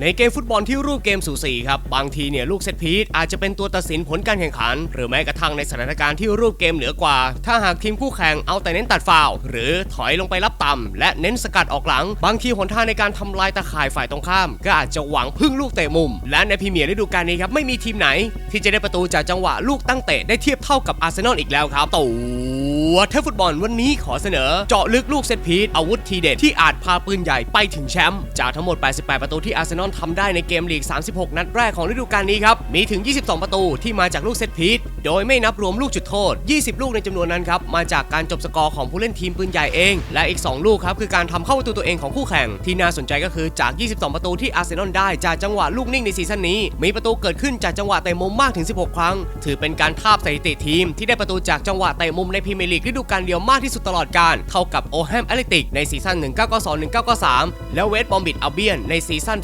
ในเกมฟุตบอลที่รูปเกมสูสีครับ บางทีเนี่ยลูกเซตพีซอาจจะเป็นตัวตัดสินผลการแข่งขัน หรือแม้กระทั่งในสถานการณ์ที่รูปเกมเหนือกว่า ถ้าหากทีมคู่แข่งเอาแต่เน้นตัดฟาวหรือถอยลงไปรับต่ำและเน้นสกัดออกหลัง บางทีหนทางในการทำลายตะข่ายฝ่ายตรงข้าม ก็อาจจะหวังพึ่งลูกเตะมุม และในพรีเมียร์ฤดูกาลนี้ครับไม่มีทีมไหน ที่จะได้ประตูจากจังหวะลูกตั้งเตะได้เทียบเท่ากับอาร์เซนอลอีกแล้วครับตั วเทพฟุตบอลวันนี้ขอเสนอ เจาะลึกลูกเซตพีซอาวุธทีเด็ดที่อาจพาปืนใหญ่ไปถึงแชมป์จากทั้งหมด 88 ประตูที่อาร์เซนอลทำได้ในเกมลีก 36 นัดแรกของฤดูกาลนี้ครับ มีถึง 22 ประตูที่มาจากลูกเซตพีซโดยไม่นับรวมลูกจุดโทษ 20 ลูกในจำนวนนั้นครับ มาจากการจบสกอร์ของผู้เล่นทีมปืนใหญ่เอง และอีก 2 ลูกครับคือการทำเข้าประตูตัวเองของคู่แข่ง ที่น่าสนใจก็คือจาก 22 ประตูที่อาร์เซนอลได้จากจังหวะลูกนิ่งในซีซั่นนี้ มีประตูเกิดขึ้นจากจังหวะเตะมุมมากถึง 16 ครั้ง ถือเป็นการทาบสถิติทีมที่ได้ประตูจากจังหวะเตะมุมในพรีเมียร์ลีกฤดูกาลเดียวมากที่สุดตลอดกาลเท่ากับโอแฮมแอตเลติกในซีซั่น 1992-1993 และเวสต์บอมบิดอัลเบียนในซีซั่น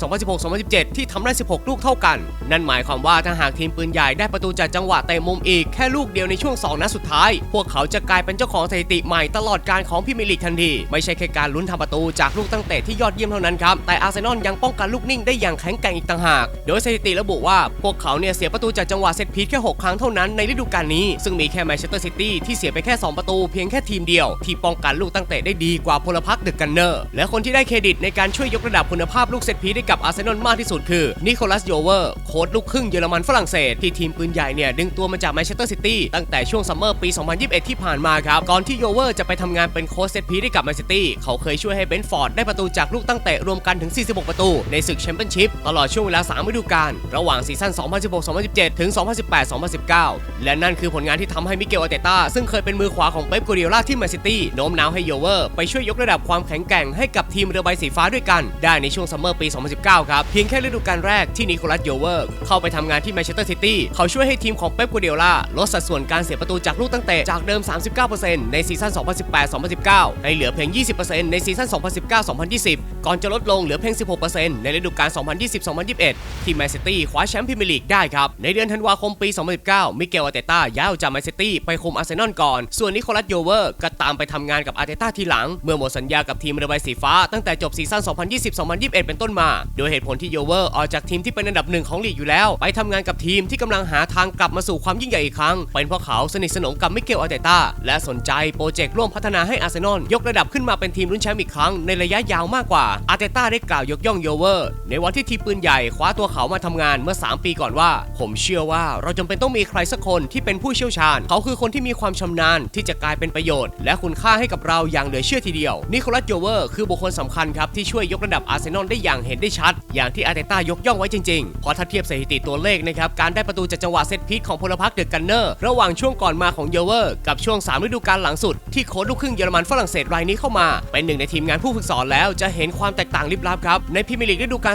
2016-2017 ที่ทำได้ 16 ลูกเท่ากัน นั่นหมายความว่าถ้าหากทีมปืนใหญ่ได้ประตูจากจังหวะเตะมุมอีกแค่ลูกเดียวในช่วง 2 นัดสุดท้าย พวกเขาจะกลายเป็นเจ้าของสถิติใหม่ตลอดการของพรีเมียร์ลีกทันที ไม่ใช่แค่การลุ้นทำประตูจากลูกตั้งเตะที่ยอดเยี่ยมเท่านั้นครับแต่อาร์เซนอลยังป้องกันลูกนิ่งได้อย่างแข็งแกร่งอีกต่างหาก โดยสถิติระบุว่าพวกเขาเนี่ยเสียประตูจากจังหวะเซตพีซแค่ 6 ครั้งเท่านั้นในฤดูกาลนี้ซึ่งมีแค่แมนเชสเตอร์ซิตี้ที่เสียไปแค่2ประตูเพียงแค่ทีมเดียว ที่ป้องกันลูกตั้งเตะได้ดีกว่าพลพรรคเดอะกันเนอร์ และคนที่ได้เครดิตในการช่วยยกระดับคุณภาพลูกเซตพีซให้กับอาร์เซนอลมากที่สุดคือนิโคลัสโยเวอร์โค้ชลูกครึ่งเยอรมันฝรั่งเศสที่ทีมปืนใหญ่เนี่ยดึงตัวมาจากแมนเชสเตอร์ซิตี้ตั้งแต่ช่วงซัมเมอร์ปี 2021 ที่ผ่านมาครับก่อนที่โยเวอร์จะไปทำงานเป็นโค้ชเซตพีซให้กับแมนซิตี้เขาเคยช่วยให้เบนฟอร์ดได้ประตูจากลูกตั้งเตะรวมกันถึง 46 ประตูในศึกแชมเปี้ยนชิพตลอดช่วงเวลา3ฤดูกาลระหว่างซีซั่น 2016-2017 ถึง 2018-2019 และนั่นคือผลงานที่ทำให้มิเกลอาเตต้าซึ่งเคยเป็นมือขวาของเป๊ปกัวเดียล่าที่แมนซิตี้โน้มน้าวให้โยเวอร์ไปช่วยยกระดับความแข็งแกร่งให้กับทีมเรือใบสีฟ้าด้วยกัน ได้ในช่วงซัมเมอร์ปี 2019 ครับ เพียงแค่ฤดูกาลแรกที่นิโคลัสโยเวอร์เข้าไปทำงานที่แมนเชสเตอร์ซิตี้เขาช่วยให้ทีมของเป๊ปกัวเดียล่าลดสัดส่วนการเสียประตูจากลูกตั้งเตะจากเดิม 39%ในซีซั่น 2018-2019 ให้เหลือเพียง 20%ในซีซั่น 2019-2020 ก่อนจะลดลงเหลือเพียง 16%ในฤดูกาล 2020-2021 ที่แมนซิตี้คว้าแชมป์พรีเมียร์ลีกได้ครับในเดือนธันวาคมปี 2019 มิเกลอาเตต้าย้ายออกจากแมนซิตี้ไปคุมอาร์เซนอลก่อนส่วนนิโคลัสโยเวอร์ก็ตามไปทำงานกับอาร์เตต้าทีหลัง เมื่อหมดสัญญากับทีมเรือใบสีฟ้าตั้งแต่จบซีซั่น 2020-2021 เป็นต้นมา โดยเหตุผลที่โยเวอร์ออกจากทีมที่เป็นอันดับหนึ่งของลีกอยู่แล้ว ไปทำงานกับทีมที่กำลังหาทางกลับมาสู่ความยิ่งใหญ่อีกครั้ง เป็นเพราะเขาสนิทสนมกับมิเกลอาร์เตต้าและสนใจโปรเจกต์ร่วมพัฒนาให้อาร์เซนอลยกระดับขึ้นมาเป็นทีมลุ้นแชมป์อีกครั้งในระยะยาวมากกว่าอาร์เตต้าได้กล่าวยกย่องโยเวอร์ในวันที่ทีมปืนใหญ่คว้าตัวเขามาทำงานเมื่อ 3 ปีก่อนว่า ผมเชื่อว่าเราจำเป็นต้องมีใครสักคนที่เป็นผู้เชี่ยวชาญ เขาคือคนที่มีความชำนาญที่จะกลายเป็นประโยชน์ และคุณค่าให้กับเราอย่างเหลือเชื่อทีเดียว นิโคลัสโยเวอร์คือบุคคลสำคัญครับที่ช่วยยกระดับอาร์เซนอลได้อย่างเห็นได้ชัด อย่างที่อาร์เตต้ายกย่องไว้จริงๆพราะถ้าเทียบสถิติตัวเลขนะครับการได้ประตูจากจังหวะเซตพีซของพลพรรคเดอะกันเนอร์ระหว่างช่วงก่อนมาของโยเวอร์กับช่วง3ฤดูกาลหลังสุดที่โค้ชลูกครึ่งเยอรมันฝรั่งเศสรายนี้เข้ามา เป็นหนึ่งในทีมงานผู้ฝึกสอนแล้วจะเห็นความแตกต่างลิบลับครับในพรีเมียร์ลีกฤดูกาล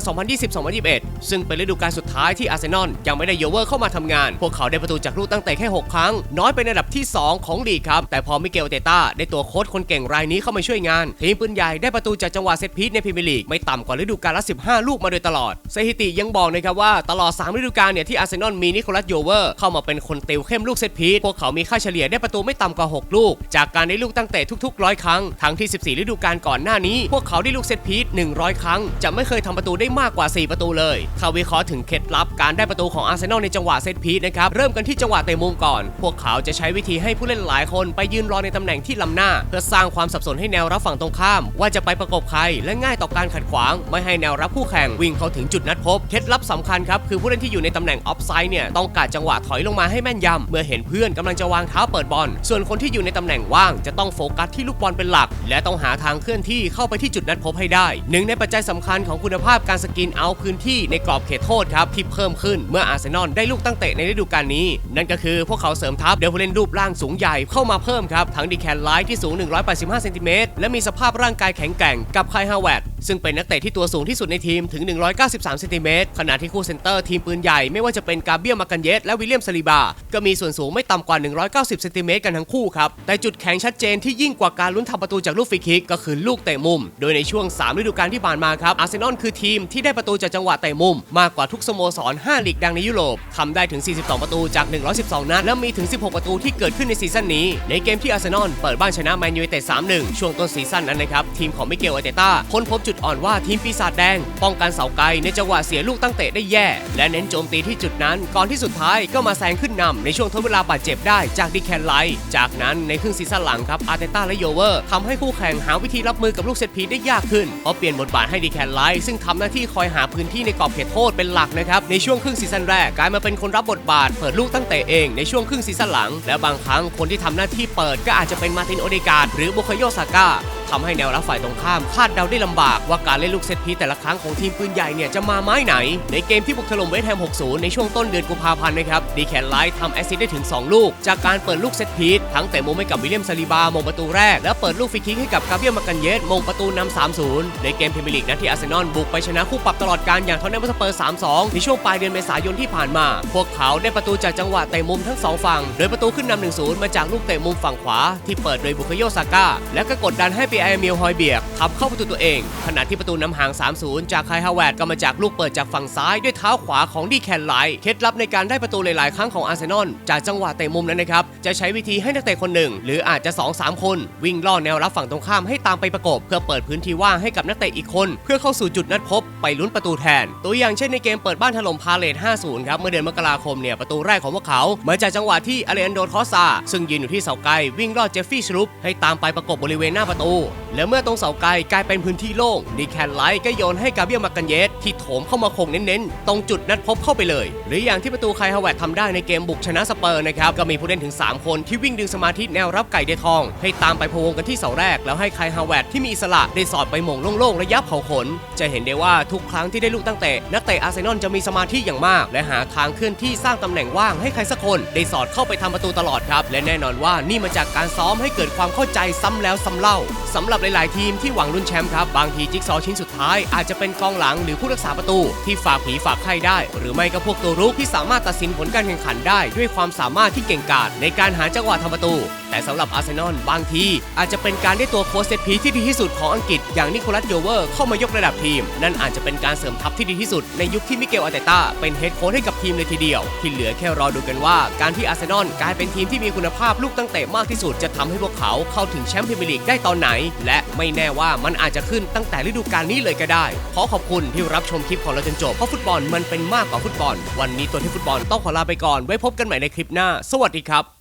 2020-2021 ซึ่งเป็นฤดูกาลสุดท้ายที่อาร์เซนอลยังไม่ได้โยเวอร์เข้ามาทำงาน พวกเขาได้ประตูจากลูกตั้งแต่แค่ 6 ครั้ง น้อยเป็นอันดับที่ 2 ของลีกครับแต่พอมิเกลเตต้าได้ตัวโค้ชคนเก่งรายนี้เข้ามาช่วยงาน ทีมปืนใหญ่ได้ประตูจากจังหวะเซตพีซในพรีเมียร์ลีกไม่ต่ำกว่าฤดูกาลละ 15 ลูกมาโดยตลอด สถิติยังบอกนะครับว่าตลอด 3 ฤดูกาลเนี่ยที่อาร์เซนอลมีนิโคลัสโยเวอร์เข้ามาเป็นคนติวเข้มลูกเซตพีซพวกเขามีค่าเฉลี่ยได้ประตูไม่ต่ำกว่า 6 ลูก จากการได้ลูกตั้งแต่ทุกๆร้อยครั้งทั้งที่ 14 ฤดูกาลก่อนหน้านี้ พวกเขาได้ลูกเซตพีซ100 ครั้ง จะไม่เคยทำประตูได้มากกว่า 4 ประตูเลยถ้าวิเคราะห์ถึงเคล็ดลับการได้ประตูของอาร์เซนอลในจังหวะเซตพีซนะครับเริ่มกันที่จังหวะเตะมุมก่อน พวกเขาจะใช้วิธีให้ผู้เล่นหลายคนไปยืนรอในตำแหน่งที่ล้ำหน้า เพื่อสร้างความสับสนให้แนวรับฝั่งตรงข้าม ว่าจะไปประกบใครและง่ายต่อการขัดขวาง ไม่ให้แนวรับคู่แข่งวิ่งเข้าถึงจุดนัดพบเคล็ดลับสำคัญครับคือผู้เล่นที่อยู่ในตำแหน่งออฟไซด์เนี่ยต้องการจังหวะถอยลงมาให้แม่นยำเมื่อเห็นเพื่อนกำลังจะวางเท้าเปิดบอลส่วนคนที่อยู่ในตำแหน่งว่าง จะต้องโฟกัสที่ลูกบอลเป็นหลัก และต้องหาทางเคลื่อนที่เข้าไปที่จุดนัดพบให้ได้หนึ่งในปัจจัยสำคัญของคุณภาพการสกรีนเอาพื้นที่ในกรอบเขตโทษครับที่เพิ่มขึ้นเมื่ออาร์เซนอลได้ลูกตั้งเตะในฤดูกาลนี้ นั่นก็คือพวกเขาเสริมทัพเดวเล่นรูปร่างสูงใหญ่เข้ามาเพิ่มครับ ทั้งดีแคนไลท์ที่สูง 185 เซนติเมตรและมีสภาพร่างกายแข็งแกร่งกับไคฮาวเวด ซึ่งเป็นนักเตะที่ตัวสูงที่สุดในทีมถึง 193 เซนติเมตรขณะที่คู่เซนเตอร์ทีมปืนใหญ่ไม่ว่าจะเป็นกาเบียมากันเยสและวิลเลียมซาลิบา ก็มีส่วนสูงไม่ต่ำกว่า 190 เซนติเมตรกันทั้งคู่ครับ แต่จุดแข็งชัดเจนที่ยิ่งกว่าการลุ้นทำประตูจากลูกฟรีคิกก็คือลูกเตะมุม โดยในช่วง 3 ฤดูกาลที่ผ่านมาครับ อาร์เซนอลคือทีมที่ได้ประตูจากจังหวะเตะมุม มากกว่าทุกสโมสร 5 ลีกดังในยุโรปทำได้ถึง 42 ประตูจาก 112 นัด และมีถึง 16 ประตูที่เกิดขึ้นในซีซั่นนี้ ในเกมที่อาร์เซนอลเปิดบ้านชนะแมนยูไนเต็ด3-1 ช่วงต้นซีซั่นนั้นนะครับทีมของมิเกลอาร์เตต้าค้นพบจุดดอ่อนว่าทีมปีศาจแดง ป้องกันเสาไกลในจังหวะเสียลูกตั้งเตะได้แย่ และเน้นโจมตีที่จุดนั้น ก่อนที่สุดท้ายก็มาแซงขึ้นนำในช่วงทดเวลาบาดเจ็บได้จากดิแคนไลท์จากนั้นในครึ่งซีซั่นหลังครับอาร์เตต้าและโยเวอร์ทำให้คู่แข่งหาวิธีรับมือกับลูกเซตพีได้ยากขึ้นเพราะเปลี่ยนบทบาทให้ดิแคนไลท์ซึ่งทำหน้าที่คอยหาพื้นที่ในกรอบเขตโทษเป็นหลักนะครับในช่วงครึ่งซีซั่นแรกกลายมาเป็นคนรับบทบาท เปิดลูกตั้งเตะเองในช่วงครึ่งซีซั่นหลัง และบางครั้งคนที่ทำหน้าที่เปิดก็อาจจะเป็นมาตินโอเดกาดหรือบุคโยซาก้า ทำให้แนวรับฝ่ายตรงข้ามคาดเดาได้ลำบากว่าการเล่นลูกเซตพีแต่ละครั้งของทีมปืนใหญ่เนี่ยจะมาไม้ไหน ในเกมที่บุกถล่มเวสต์แฮม 60 ในช่วงต้นเดือนกุมภาพันธ์นะครับดีแคนไลท์ทำแอสซิสต์ได้ถึง 2 ลูก จากการเปิดลูกเซตพีทั้งเตะมุมให้กับวิลเลียมซาลิบามงประตูแรก และเปิดลูกฟรีคิกให้กับกาเบียลมากันเยสมงประตูนำ3-0 ในเกมพรีเมียร์ลีกนัดที่อาร์เซนอลบุกไปชนะคู่ปรับตลอดการอย่างทอนแนมสเปอร์ 3-2 ในช่วงปลายเดือนเมษายนที่ผ่านมา พวกเขาได้ประตูจากจังหวะเตะมุมทั้งสองฝั่ง โดยประตูขึ้นนำ1-0 มาจากลูกเตะมุมฝั่งขวาที่เปิดโดยบุคโยซาก้าและก็กดดันให้ปีไอเมลฮอยเบียกทำเข้าประตูตัวเอง ขณะที่ประตูนำห่าง 3-0 จากไคฮาวเวร์ดก็มาจากลูกเปิดจากฝั่งซ้ายด้วยเท้าขวาของดีแคนไลท์เคล็ดลับในการได้ประตูหลายๆ ครั้งของอาร์เซนอลจากจังหวะเตะมุมนั้นนะครับ จะใช้วิธีให้นักเตะคนหนึ่ง หรืออาจจะ 2-3 คน วิ่งล่อแนวรับฝั่งตรงข้ามให้ตามไปประกบ เพื่อเปิดพื้นที่ว่างให้กับนักเตะอีกคน เพื่อเข้าสู่จุดนัดพบไปลุ้นประตูแทน ตัวอย่างเช่นในเกมเปิดบ้านถล่มพาเลท 50 ครับเมื่อเดือนมกราคมเนี่ยประตูแรกของพวกเขามาจากจังหวะที่อเลนโดคอสซาซึ่งยืนอยู่ที่เสาไกลวิ่งล่อเจฟฟี่ชลุปให้ตามไปประกบบริเวณหน้าประตูและเมื่อตรงเสาไกลกลายเป็นพื้นที่โล่งดีแคนไลท์ก็โยนให้กาเบียมากันเยสที่โถมเข้ามาคงเน้นๆ ตรงจุดนัดพบเข้าไปเลย หรืออย่างที่ประตูไคฮาวเวร์ดทำได้ในเกมบุกชนะสเปอร์นะครับ ก็มีผู้เล่นถึง 3 คนที่วิ่งดึงสมาธิแนวรับไก่เดทอง ให้ตามไปพวงกันที่เสาแรก แล้วให้ไคฮาวเวร์ดที่มีอิสระได้สอดไปหม่งโล่งๆระยะเผาขน จะเห็นได้ว่าทุกครั้งที่ได้ลูกตั้งเตะนักเตะอาร์เซนอลจะมีสมาธิอย่างมาก และหาทางเคลื่อนที่สร้างตำแหน่งว่างให้ใครสักคนได้สอดเข้าไปทำประตูตลอดครับและแน่นอนว่านี่มาจากการซ้อมให้เกิดความเข้าใจซ้ำแล้วซ้ำเล่าสำหรับหลาย ๆ ทีมที่หวังลุ้นแชมป์ครับบางทีจิ๊กซอว์ชิ้นสุดท้ายอาจจะเป็นกองหลังหรือผู้รักษาประตู ที่ฝากผีฝากไข้ได้ หรือไม่ก็พวกตัวรุกที่สามารถตัดสินผลการแข่งขันได้ ด้วยความสามารถที่เก่งกาจในการหาจังหวะทำประตู แต่สำหรับอาร์เซนอลบางทีอาจจะเป็นการได้ตัวโค้ชเซตพีที่ดีที่สุดของอังกฤษอย่างนิโคลัสโยเวอร์เข้ามายกระดับทีม นั่นอาจจะเป็นการเสริมทัพที่ดีที่สุดในยุคที่มิเกลอาเตต้าเป็นเฮดโค้ชให้กับทีมเลยทีเดียว ที่เหลือแค่รอดูกันว่าการที่อาร์เซนอลกลายเป็นทีมที่มีคุณภาพลูกตั้งเตะมากที่สุดจะทำให้พวกเขาเข้าถึงแชมป์พรีเมียร์ลีกได้ตอนไหน และไม่แน่ว่ามันอาจจะขึ้นตั้งแต่ฤดูกาลนี้เลยก็ได้ ขอขอบคุณที่รับชมคลิปของเราจนจบเพราะฟุตบอลมันเป็นมากกว่าฟุตบอล วันนี้ตัวที่ฟุตบอลต้องขอลาไปก่อนไว้พบกันใหม่ในคลิปหน้า สวัสดีครับ